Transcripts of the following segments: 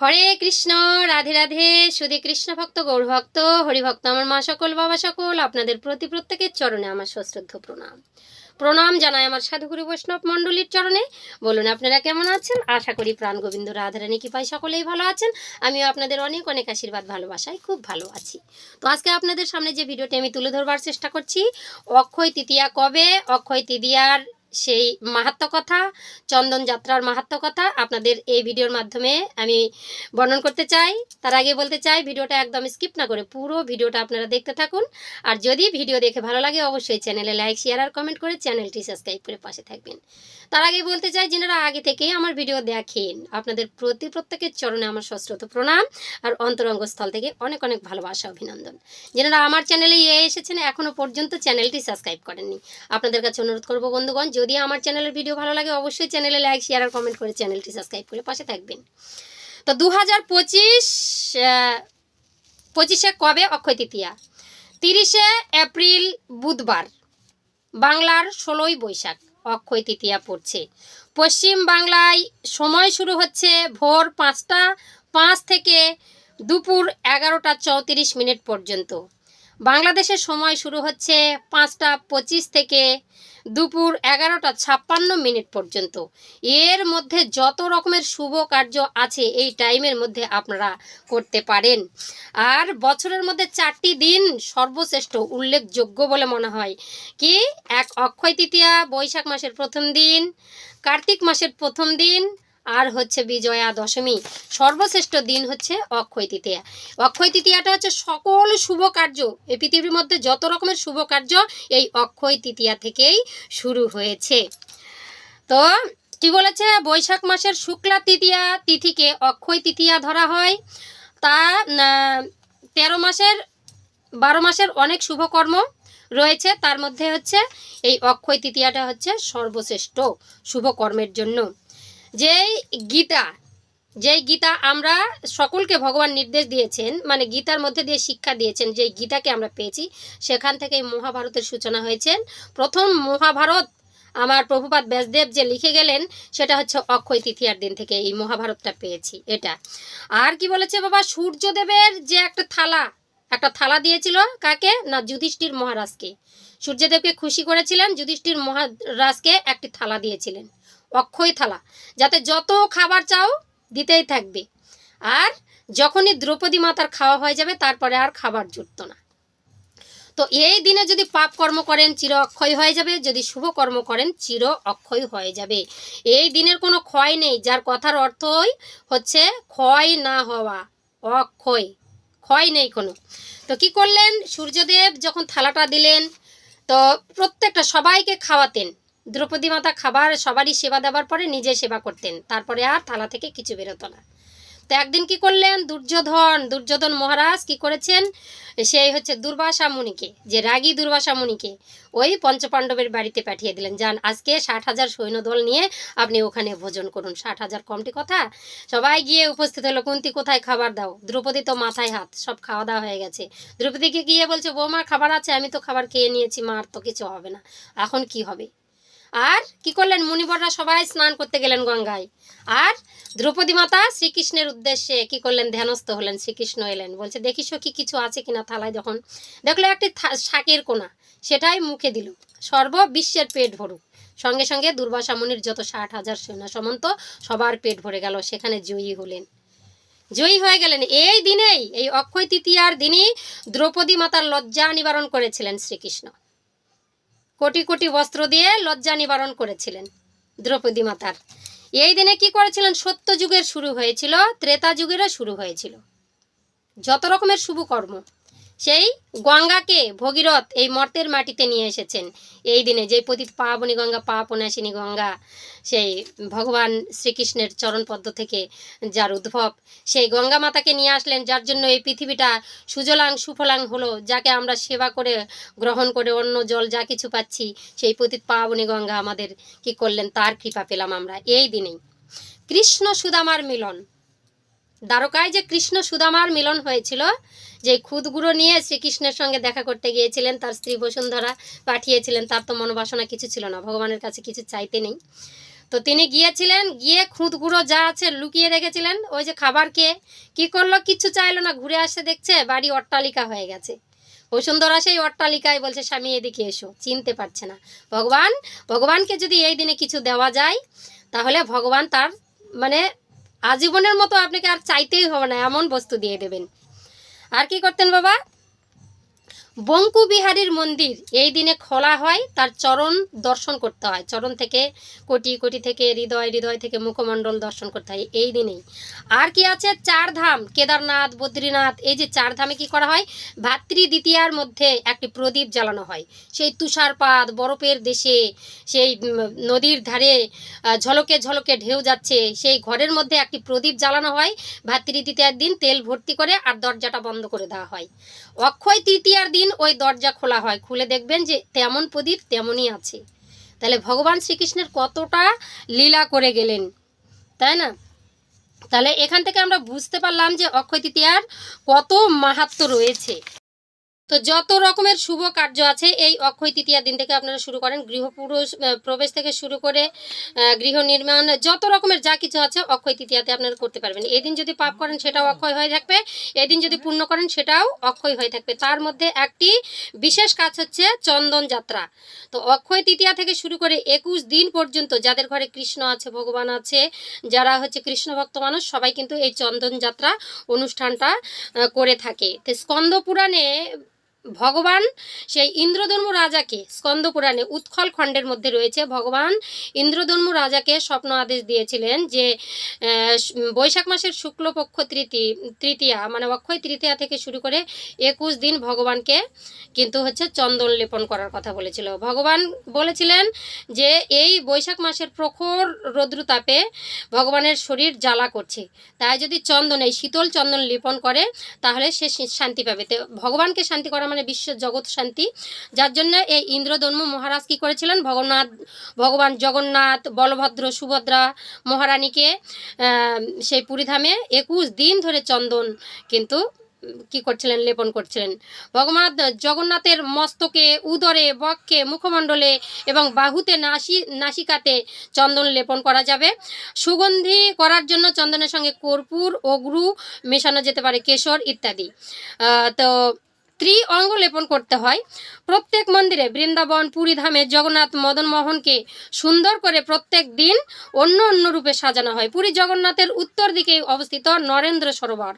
হরে কৃষ্ণ, রাধে রাধে, সুধী কৃষ্ণ ভক্ত, গৌর ভক্ত, হরিভক্ত আমার মা সকল, বাবা সকল, আপনাদের প্রতি প্রত্যেকের চরণে আমার সশ্রদ্ধ প্রণাম। প্রণাম জানাই আমার সাধুগুরু বৈষ্ণব মণ্ডলীর চরণে। বলুন, আপনারা কেমন আছেন? আশা করি প্রাণ গোবিন্দ রাধারানী কৃপায় সকলেই ভালো আছেন। আমিও আপনাদের অনেক অনেক আশীর্বাদ, ভালোবাসায় খুব ভালো আছি। তো আজকে আপনাদের সামনে যে ভিডিওটি আমি তুলে ধরবার চেষ্টা করছি, অক্ষয় তৃতীয়া কবে? অক্ষয় তৃতীয়ার সেই মাহাত্ম কথা, চন্দন যাত্রার মাহাত্ম কথা আপনাদের এই ভিডিওর মাধ্যমে আমি বর্ণন করতে চাই। তার আগে বলতে চাই, ভিডিওটা একদম স্কিপ না করে পুরো ভিডিওটা আপনারা দেখতে থাকুন। আর যদি ভিডিও দেখে ভালো লাগে, অবশ্যই চ্যানেলে লাইক, শেয়ার আর কমেন্ট করে চ্যানেলটি সাবস্ক্রাইব করে পাশে থাকবেন। তার আগে বলতে চাই, যেনারা আগে থেকেই আমার ভিডিও দেখেন, আপনাদের প্রতি প্রত্যেকের চরণে আমার সশ্রত প্রণাম আর অন্তরঙ্গ স্থল থেকে অনেক অনেক ভালোবাসা, অভিনন্দন। যেনারা আমার চ্যানেলে এসেছেন এখনও পর্যন্ত চ্যানেলটি সাবস্ক্রাইব করেননি। আপনাদের কাছে অনুরোধ করব, বন্ধুগণ যদি আমার চ্যানেলের ভিডিও ভালো লাগে, অবশ্যই চ্যানেলে লাইক শেয়ার আর কমেন্ট করে চ্যানেলটি সাবস্ক্রাইব করে পাশে থাকবেন। তো দু হাজার পঁচিশ পঁচিশে কবে? অক্ষয় তৃতীয়া। তিরিশে এপ্রিল, বুধবার। বাংলার ষোলোই বৈশাখ, অক্ষয় তৃতীয়া পড়ছে। পশ্চিম বাংলায় সময় শুরু হচ্ছে ভোর পাঁচটা, পাঁচ থেকে দুপুর এগারোটা চৌত্রিশ মিনিট পর্যন্ত। বাংলাদেশের সময় শুরু হচ্ছে পাঁচটা পঁচিশ থেকে দুপুর এগারোটা ছাপ্পান্ন মিনিট পর্যন্ত। এর মধ্যে যত রকমের শুভ কার্য আছে এই টাইমের মধ্যে আপনারা করতে পারেন। আর বছরের মধ্যে চারটি দিন সর্বশ্রেষ্ঠ উল্লেখযোগ্য বলে মনে হয়। কি? এক অক্ষয় তৃতীয়া, বৈশাখ মাসের প্রথম দিন, কার্তিক মাসের প্রথম দিন আর হচ্ছে বিজয়া দশমী। সর্বশ্রেষ্ঠ দিন হচ্ছে অক্ষয় তৃতীয়া। অক্ষয় তৃতীয়াটা হচ্ছে সকল শুভ কার্য। এই পৃথিবীর মধ্যে যত রকমের শুভ কার্য এই অক্ষয় তৃতীয়া থেকেই শুরু হয়েছে। তো কি বলেছে? বৈশাখ মাসের শুক্লা তৃতীয়া তিথিকে অক্ষয় তৃতীয়া ধরা হয়। তা তেরো মাসের, বারো মাসের অনেক শুভকর্ম রয়েছে। তার মধ্যে হচ্ছে এই অক্ষয় তৃতীয়াটা হচ্ছে সর্বশ্রেষ্ঠ শুভকর্মের জন্য। যেই গীতা যেই গীতা আমরা সকলকে ভগবান নির্দেশ দিয়েছেন মানে গীতার মধ্যে দিয়ে শিক্ষা দিয়েছেন যেই গীতাকে আমরা পেয়েছি, সেখান থেকেই মহাভারতের সূচনা হয়েছেন। প্রথম মহাভারত আমার প্রভুপাত ব্যাসদেব যে লিখে গেলেন, সেটা হচ্ছে অক্ষয় তৃতীয়ার দিন থেকে এই মহাভারতটা পেয়েছি এটা। আর কি বলেছে বাবা? সূর্যদেবের যে একটা থালা একটা থালা দিয়েছিল কাকে? না, যুধিষ্ঠির মহারাজকে। সূর্যদেবকে খুশি করেছিলেন, যুধিষ্ঠির মহারাজকে একটি থালা দিয়েছিলেন। অক্ষয় থালা, যাতে যত খাবার চাও দিতেই থাকবে। আর যখনই দ্রৌপদী মাতার খাওয়া হয়ে যাবে, তারপরে আর খাবার জুটতো না। তো এই দিনে যদি পাপ কর্ম করেন, চির অক্ষয় হয়ে যাবে। যদি শুভ কর্ম করেন, চির অক্ষয় হয়ে যাবে। এই দিনের কোনো ক্ষয় নেই, যার কথার অর্থই হচ্ছে ক্ষয় না হওয়া, অক্ষয়। ক্ষয় নেই কোনো। তো কি করলেন? সূর্যদেব যখন থালাটা দিলেন, তো প্রত্যেকটা সবাইকে খাওয়াতেন। দ্রৌপদী মাতা খাবার সবারই সেবা দেওয়ার পরে নিজে সেবা করতেন। তারপরে আর থালা থেকে কিছু বেরোতো না। তো একদিন কি করলেন? দুর্যোধন দুর্যোধন মহারাজ কি করেছেন? সেই হচ্ছে দুর্বাসা মুনিকে, যে রাগী দুর্বাসা মুনিকে, ওই পঞ্চপাণ্ডবের বাড়িতে পাঠিয়ে দিলেন। যান, আজকে ষাট হাজার সৈন্যদল নিয়ে আপনি ওখানে ভোজন করুন। ষাট হাজার কমটি কথা? সবাই গিয়ে উপস্থিত হলো, কুন্তি কোথায় খাবার দাও? দ্রৌপদী তো মাথায় হাত, সব খাওয়া দাওয়া হয়ে গেছে। দ্রৌপদীকে গিয়ে বলছে, বৌমা, খাবার আছে, আমি তো খাবার খেয়ে নিয়েছি, মার তো কিছু হবে না। এখন কি হবে? আর কি করলেন? মুনিবররা সবাই স্নান করতে গেলেন গঙ্গায়। আর দ্রৌপদী মাতা শ্রীকৃষ্ণের উদ্দেশ্যে কি করলেন? ধ্যানস্থ হলেন, শ্রীকৃষ্ণ এলেন। বলছে, দেখিস কি কিছু আছে কিনা থালায় যখন? দেখল একটি শাকের কোনা। সেটাই মুখে দিল। সর্ব বিশ্বের পেট ভরুক। সঙ্গে সঙ্গে দুর্বাসা মুনির যত ষাট হাজার সৈন্য সমন্ত সবার পেট ভরে গেল। সেখানে জয়ী হলেন। জয়ী হয়ে গেলেন। এই দিনেই, এই অক্ষয় তৃতীয়ার দিনই দ্রৌপদী মাতার লজ্জা নিবারণ করেছিলেন শ্রীকৃষ্ণ। কোটি কোটি বস্ত্র দিয়ে লজ্জা নিবারণ করেছিলেন দ্রৌপদী মাতার। এই দিনে কি করেছিলেন? সত্য যুগের শুরু হয়েছিল, ত্রেতা যুগেরও শুরু হয়েছিল। যত রকমের শুভ কর্ম সেই গঙ্গাকে ভগীরথ এই মর্তের মাটিতে নিয়ে এসেছেন। এই দিনে যে পতিত পাবনী গঙ্গা, পাপনাশিনী গঙ্গা, সেই ভগবান শ্রীকৃষ্ণের চরণপদ্ম থেকে যার উদ্ভব, সেই গঙ্গা মাতাকে নিয়ে আসলেন, যার জন্য এই পৃথিবীটা সুজলাং সুফলাং হলো, যাকে আমরা সেবা করে গ্রহণ করে অন্য জল যা কিছু পাচ্ছি, সেই পতিত পাবনী গঙ্গা আমাদের কি করলেন? তার কৃপা পেলাম আমরা। এই দিনেই কৃষ্ণ সুদামার মিলন। দ্বারকায় যে কৃষ্ণ সুদামার মিলন হয়েছিল যে খুদগুলো নিয়ে শ্রীকৃষ্ণের সঙ্গে দেখা করতে গিয়েছিলেন, তার স্ত্রী বসুন্ধরা পাঠিয়েছিলেন, তার তো মনোবাসনা কিছু ছিল না, ভগবানের কাছে কিছু চাইতে নেই। তো তিনি গিয়েছিলেন, গিয়ে খুঁত গুঁড়ো যা আছে লুকিয়ে রেখেছিলেন, ওই যে খাবার খেয়ে, কি করল কিচ্ছু চাইলো না, ঘুরে আসে দেখছে বাড়ি অট্টালিকা হয়ে গেছে। বসুন্ধরা সেই অট্টালিকায় বলছে, স্বামী, এদিকে এসো, চিনতে পারছে না। ভগবান, ভগবানকে যদি এই দিনে কিছু দেওয়া যায়, তাহলে ভগবান তার মানে আজীবনের মতো আপনাকে আর চাইতেই হবে না, এমন বস্তু দিয়ে দেবেন। আর কি করতেন বাবা? বঙ্কু বিহারীর মন্দির, এই দিনে খোলা হয়, তার চরণ দর্শন করতে হয়। চরণ থেকে কোটি কোটি থেকে হৃদয় হৃদয় থেকে মুখমণ্ডল দর্শন করতে হয় এই দিনেই। আর কি আছে? চার ধাম কেদারনাথ, বদ্রীনাথ, এই যে চার ধামে কি করা হয়? ভাতৃ দ্বিতীয়ার মধ্যে একটি প্রদীপ জ্বালানো হয়। সেই তুষারপাত, বরফের দেশে, সেই নদীর ধারে ঝলকে ঝলকে ঢেউ যাচ্ছে, সেই ঘরের মধ্যে একটি প্রদীপ জ্বালানো হয়। ভাতৃ দ্বিতীয়ার দিন তেল ভর্তি করে আর দরজাটা বন্ধ করে দেওয়া হয়। অক্ষয় তৃতীয়ার দিন ওই দরজা খোলা হয়। খুলে দেখবেন যে তেমন প্রদীপ তেমনই আছে। তাহলে ভগবান শ্রীকৃষ্ণের কতটা লীলা করে গেলেন, তাই না? তাহলে এখান থেকে আমরা বুঝতে পারলাম যে অক্ষয় তৃতীয়ার কত মাহাত্ম রয়েছে। তো যত রকমের শুভ কার্য আছে, এই অক্ষয় তৃতীয়ার দিন থেকে আপনারা শুরু করেন। গৃহপুরুষ প্রবেশ থেকে শুরু করে গৃহ নির্মাণ, যত রকমের যা কিছু আছে অক্ষয় তৃতীয়াতে আপনারা করতে পারবেন। এদিন যদি পাপ করেন, সেটাও অক্ষয় হয়ে থাকবে। এদিন যদি পূর্ণ করেন, সেটাও অক্ষয় হয়ে থাকবে। তার মধ্যে একটি বিশেষ কাজ হচ্ছে চন্দন যাত্রা। তো অক্ষয় তৃতীয়া থেকে শুরু করে একুশ দিন পর্যন্ত যাদের ঘরে কৃষ্ণ আছে, ভগবান আছে, যারা হচ্ছে কৃষ্ণ ভক্ত মানুষ, সবাই কিন্তু এই চন্দন যাত্রা অনুষ্ঠানটা করে থাকে। তো স্কন্দ পুরাণে ভগবান, সেই ইন্দ্রধর্ম রাজাকে স্কন্দ পুরাণে উৎখল খণ্ডের মধ্যে রয়েছে, ভগবান ইন্দ্রধর্ম রাজাকে স্বপ্ন আদেশ দিয়েছিলেন যে বৈশাখ মাসের শুক্লপক্ষ তৃতীয় তৃতীয়া মানে অক্ষয় তৃতীয়া থেকে শুরু করে একুশ দিন ভগবানকে কিন্তু হচ্ছে চন্দন লেপন করার কথা বলেছিল। ভগবান বলেছিলেন যে, এই বৈশাখ মাসের প্রখর রৌদ্রতাপে ভগবানের শরীর জ্বালা করছে। তাই যদি চন্দন, এই শীতল চন্দন লেপন করে, তাহলে সে শান্তি পাবে। ভগবানকে শান্তি করা মানে বিশ্ব জগৎ শান্তি। যার জন্য এই ইন্দ্রধর্ম মহারাজ কি করেছিলেন? ভগন্নাথ ভগবান জগন্নাথ, বলভদ্র, সুভদ্রা মহারানীকে সেই পুরীধামে একুশ দিন ধরে চন্দন কিন্তু কি করছিলেন? লেপন করছিলেন। ভগবান জগন্নাথের মস্তকে, উদরে, বক্ষে, মুখমণ্ডলে এবং বাহুতে নাসি, নাসিকাতে চন্দন লেপন করা যাবে। সুগন্ধি করার জন্য চন্দনের সঙ্গে কর্পূর, অগ্রু মেশানো যেতে পারে, কেশর ইত্যাদি। তো ত্রি অঙ্গ লেপন করতে হয়। প্রত্যেক মন্দিরে বৃন্দাবন পুরী পুরীধামে জগন্নাথ মদনমোহনকে সুন্দর করে প্রত্যেক দিন অন্য অন্য রূপে সাজানো হয়। পুরী জগন্নাথের উত্তর দিকে অবস্থিত নরেন্দ্র সরোবর।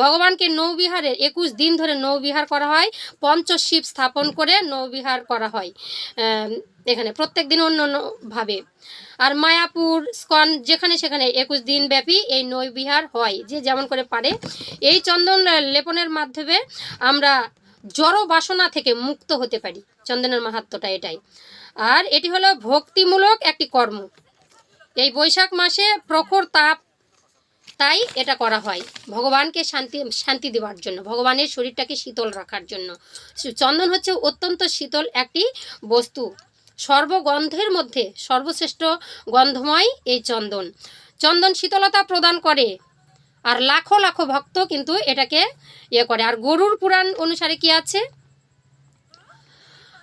ভগবানকে নৌবিহারে একুশ দিন ধরে নৌবিহার করা হয়, পঞ্চশিব স্থাপন করে নৌবিহার করা হয় এখানে প্রত্যেক দিন অন্য অন্য ভাবে। আর মায়াপুর, স্কন, যেখানে সেখানে একুশ দিন ব্যাপী এই নৌবিহার হয়, যে যেমন করে পারে। এই চন্দন লেপনের মাধ্যমে আমরা জড় বাসনা থেকে মুক্ত হতে পারি। চন্দনের মাহাত্মটা এটাই। আর এটি হলো ভক্তিমূলক একটি কর্ম। এই বৈশাখ মাসে প্রখর তাপ, তাই এটা করা হয়। ভগবানকে শান্তি শান্তি দেওয়ার জন্য, ভগবানের শরীরটাকে শীতল রাখার জন্য। চন্দন হচ্ছে অত্যন্ত শীতল একটি বস্তু। সর্বগন্ধের মধ্যে সর্বশ্রেষ্ঠ গন্ধময় এই চন্দন। চন্দন শীতলতা প্রদান করে। আর লাখো লাখো ভক্ত কিন্তু এটাকে ইয়ে করে। আর গরুর পুরাণ অনুসারে কি আছে?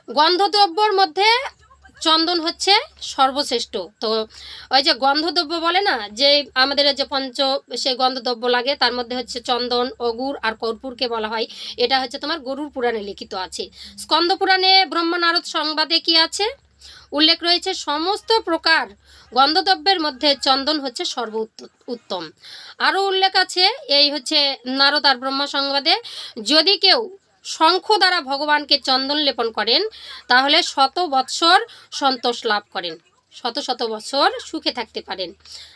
গন্ধদ্রব্যর মধ্যে চন্দন হচ্ছে সর্বশ্রেষ্ঠ। তো ওই যে গন্ধদ্রব্য বলে না, যে আমাদের যে পঞ্চ সেই গন্ধদ্রব্য লাগে, তার মধ্যে হচ্ছে চন্দন অগুর আর কর্পূরকে বলা হয়। এটা হচ্ছে তোমার গরুর পুরাণে লিখিত আছে। স্কন্দ পুরাণে ব্রহ্মনারদ সংবাদে কি আছে? উল্লেখ রয়েছে, সমস্ত প্রকার গন্ধদ্রব্যের মধ্যে চন্দন হচ্ছে সর্ব উত্তম। আরও উল্লেখ আছে, এই হচ্ছে নারদ আর ব্রহ্ম সংবাদে, যদি কেউ শঙ্খ দ্বারা ভগবানকে চন্দন লেপন করেন, তাহলে শত বৎসর সন্তোষ লাভ করেন। শত শত বছর সুখে থাকতে পারেন।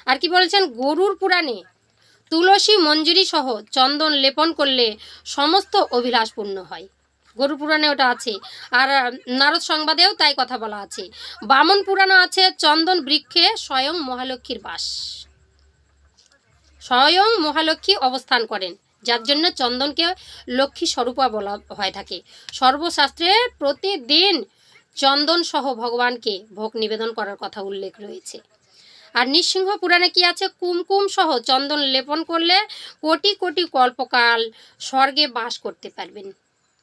আর কি বলেছেন, গরুর পুরাণে তুলসী মঞ্জুরি সহ চন্দন লেপন করলে সমস্ত অভিলাষ পূর্ণ হয়। গরু পুরাণে ওটা আছে। আর নারদ সংবাদেও তাই কথা বলা আছে। বামন পুরাণে আছে, চন্দন বৃক্ষে স্বয়ং মহালক্ষ্মীর বাস। স্বয়ং মহালক্ষ্মী অবস্থান করেন, যার জন্য চন্দনকে লক্ষ্মী স্বরূপা বলা হয়ে থাকে। সর্বশাস্ত্রে প্রতিদিন চন্দন সহ ভগবানকে ভোগ নিবেদন করার কথা উল্লেখ রয়েছে। আর নৃসিংহ পুরাণে কি আছে? কুমকুম সহ চন্দন লেপন করলে কোটি কোটি কল্পকাল স্বর্গে বাস করতে পারবেন।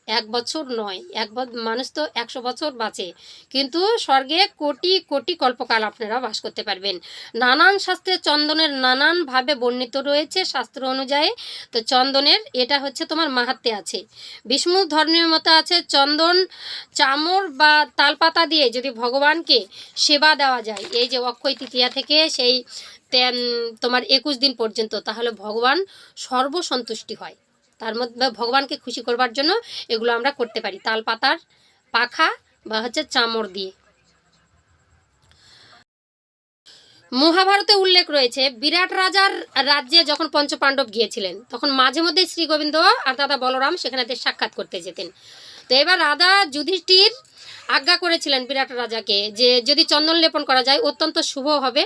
এক বছর নয়, এক মানুষ তো একশো বছর বাঁচে। কিন্তু স্বর্গে কোটি কোটি কল্পকাল আপনারা বাস করতে পারবেন। নানান শাস্ত্রে চন্দনের নানানভাবে বর্ণিত রয়েছে শাস্ত্র অনুযায়ী। তো চন্দনের, এটা হচ্ছে তোমার মাহাত্মে আছে। বিষ্ণু ধর্মের মতো আছে, চন্দন চামর বা তালপাতা দিয়ে যদি ভগবানকে সেবা দেওয়া যায়, এই যে অক্ষয় তৃতীয়া থেকে সেই তোমার একুশ দিন পর্যন্ত, তাহলে ভগবান সর্বসন্তুষ্টি হয়। তার মধ্যে ভগবানকে খুশি করবার জন্য এগুলো আমরা করতে পারি। তাল পাতার পাখা বা হচ্ছে চামড় দিয়ে। মহাভারতে উল্লেখ রয়েছে, বিরাট রাজার রাজ্যে যখন পঞ্চপাণ্ডব গিয়েছিলেন, তখন মাঝে মধ্যে শ্রী গোবিন্দ আর দাদা বলরাম সেখানে সাক্ষাৎ করতে যেতেন। তো এবার রাধা যুধিষ্ঠির আজ্ঞা করেছিলেন বিরাট রাজাকে যে যদি চন্দন লেপন করা যায়, অত্যন্ত শুভ হবে।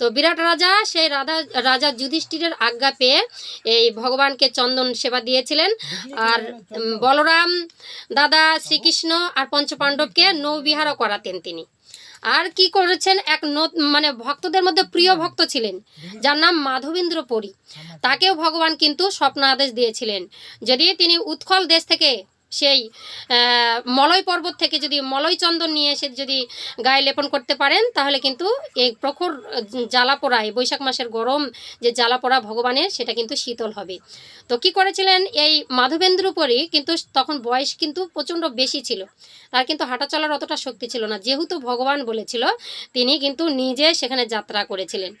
তো বিরাট রাজা, সেই রাধা, রাজা যুধিষ্ঠিরের আজ্ঞা পেয়ে এই ভগবানকে চন্দন সেবা দিয়েছিলেন। আর বলরাম দাদা শ্রীকৃষ্ণ আর পঞ্চপাণ্ডবকে নৌবিহারও করাতেন তিনি। আর কি করেছেন? এক মানে ভক্তদের মধ্যে প্রিয় ভক্ত ছিলেন, যার নাম মাধবেন্দ্র পরী। তাকেও ভগবান কিন্তু স্বপ্ন আদেশ দিয়েছিলেন। যদি তিনি উৎকল দেশ থেকে সেই মলয় পর্বত থেকে যদি মলয় চন্দন নিয়ে এসে যদি গায়ে লেপন করতে পারেন, তাহলে কিন্তু এই প্রখর জ্বালা পোড়ায় বৈশাখ মাসের গরম যে জ্বালা পোড়া ভগবানের, সেটা কিন্তু শীতল হবে। তো কি করেছিলেন? এই মাধবেন্দ্র পরী কিন্তু তখন বয়স কিন্তু প্রচণ্ড বেশি ছিল। তার কিন্তু হাঁটা চলার অতটা শক্তি ছিল না। যেহেতু ভগবান বলেছিল, তিনি কিন্তু নিজে সেখানে যাত্রা করেছিলেন।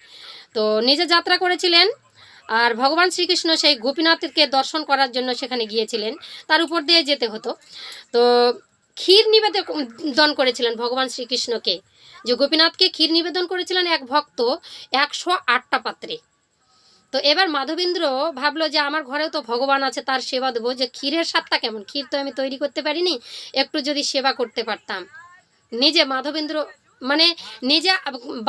তো নিজে যাত্রা করেছিলেন আর ভগবান শ্রীকৃষ্ণ সেই গোপীনাথকে দর্শন করার জন্য সেখানে গিয়েছিলেন। তার উপর দিয়ে যেতে হতো। তো ক্ষীর নিবেদন করেছিলেন ভগবান শ্রীকৃষ্ণকে। যে গোপীনাথকে ক্ষীর নিবেদন করেছিলেন এক ভক্ত একশো আটটা পাত্রে। তো এবার মাধবেন্দ্র ভাবলো যে আমার ঘরেও তো ভগবান আছে, তার সেবা দেবো। যে ক্ষীরের স্বাদটা কেমন? ক্ষীর তো আমি তৈরি করতে পারিনি, একটু যদি সেবা করতে পারতাম। নিজে মাধবেন্দ্র মানে নিজে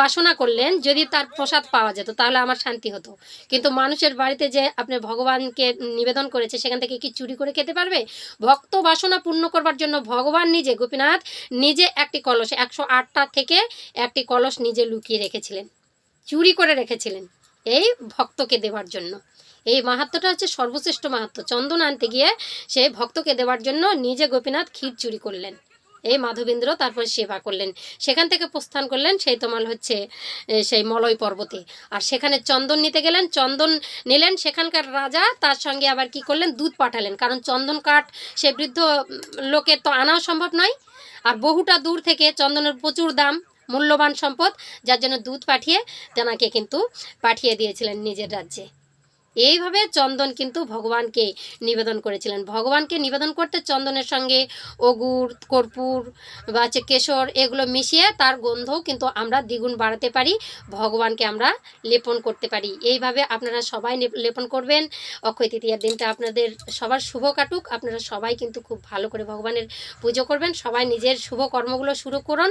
বাসনা করলেন যদি তার প্রসাদ পাওয়া যেত, তাহলে আমার শান্তি হতো। কিন্তু মানুষের বাড়িতে যে আপনি ভগবানকে নিবেদন করেছে, সেখান থেকে কি চুরি করে খেতে পারবে? ভক্ত বাসনা পূর্ণ করবার জন্য ভগবান নিজে, গোপীনাথ নিজে একটি কলস, একশো আটটা থেকে একটি কলস নিজে লুকিয়ে রেখেছিলেন। চুরি করে রেখেছিলেন এই ভক্তকে দেওয়ার জন্য। এই মাহাত্মটা হচ্ছে সর্বশ্রেষ্ঠ মাহাত্ম চন্দন আনতে গিয়ে সেই ভক্তকে দেওয়ার জন্য নিজে গোপীনাথ ক্ষীর চুরি করলেন। এই মাধবেন্দ্র তারপর সেবা করলেন। সেখান থেকে প্রস্থান করলেন সেই তোমার হচ্ছে সেই মলয় পর্বতে। আর সেখানে চন্দন নিতে গেলেন, চন্দন নিলেন, সেখানকার রাজা তার সঙ্গে আবার কি করলেন, দুধ পাঠালেন। কারণ চন্দন কাঠ, সে বৃদ্ধ লোকের তো আনাও সম্ভব নয়। আর বহুটা দূর থেকে চন্দনের প্রচুর দাম, মূল্যবান সম্পদ, যার জন্য দুধ পাঠিয়ে তেনাকে কিন্তু পাঠিয়ে দিয়েছিলেন নিজের রাজ্যে। এইভাবে চন্দন কিন্তু ভগবানকে নিবেদন করেছিলেন। ভগবানকে নিবেদন করতে চন্দনের সঙ্গে অগুর কর্পূর বা হচ্ছে কেশর এগুলো মিশিয়ে তার গন্ধও কিন্তু আমরা দ্বিগুণ বাড়াতে পারি, ভগবানকে আমরা লেপন করতে পারি। এইভাবে আপনারা সবাই লেপন করবেন। অক্ষয় তৃতীয়ার দিনটা আপনাদের সবার শুভ কাটুক। আপনারা সবাই কিন্তু খুব ভালো করে ভগবানের পুজো করবেন। সবাই নিজের শুভ কর্মগুলো শুরু করুন।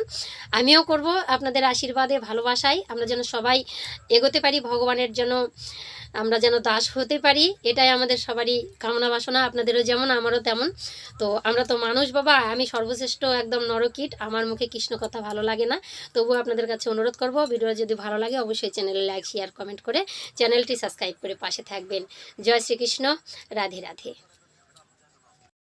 আমিও করব। আপনাদের আশীর্বাদে, ভালোবাসায় আমরা যেন সবাই এগোতে পারি ভগবানের জন্য। আমরা যেন দাস হতে পারি, এটাই আমাদের সবারই কামনা বাসনা, আপনাদেরও যেমন, আমারও তেমন। তো আমরা তো মানুষ বাবা, আমি সর্বশ্রেষ্ঠ একদম নরকিট, আমার মুখে কৃষ্ণ কথা ভালো লাগে না। তবুও আপনাদের কাছে অনুরোধ করব ভিডিও যদি ভালো লাগে, অবশ্যই চ্যানেলে লাইক শেয়ার কমেন্ট করে চ্যানেলটি সাবস্ক্রাইব করে পাশে থাকবেন। জয় শ্রীকৃষ্ণ, রাধে রাধে।